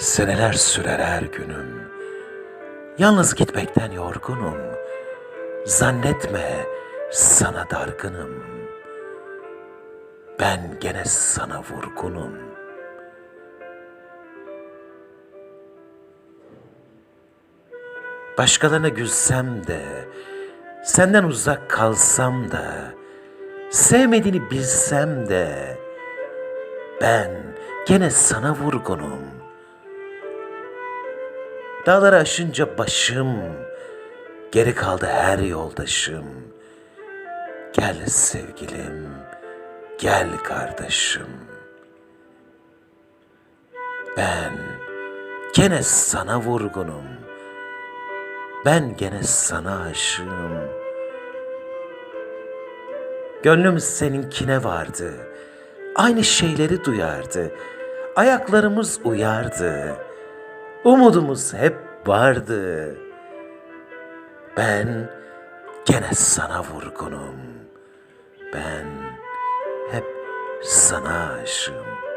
Seneler sürer her günüm. Yalnız gitmekten yorgunum. Zannetme sana dargınım. Ben gene sana vurgunum. Başkalarına gülsem de, senden uzak kalsam da, sevmediğini bilsem de, ben gene sana vurgunum. Dağları aşınca başım, geri kaldı her yoldaşım. Gel sevgilim, gel kardeşim. Ben gene sana vurgunum. Ben gene sana aşığım. Gönlüm seninkine vardı. Aynı şeyleri duyardı. Ayaklarımız uyardı. Umudumuz hep vardı. Ben gene sana vurgunum. Ben hep sana aşığım.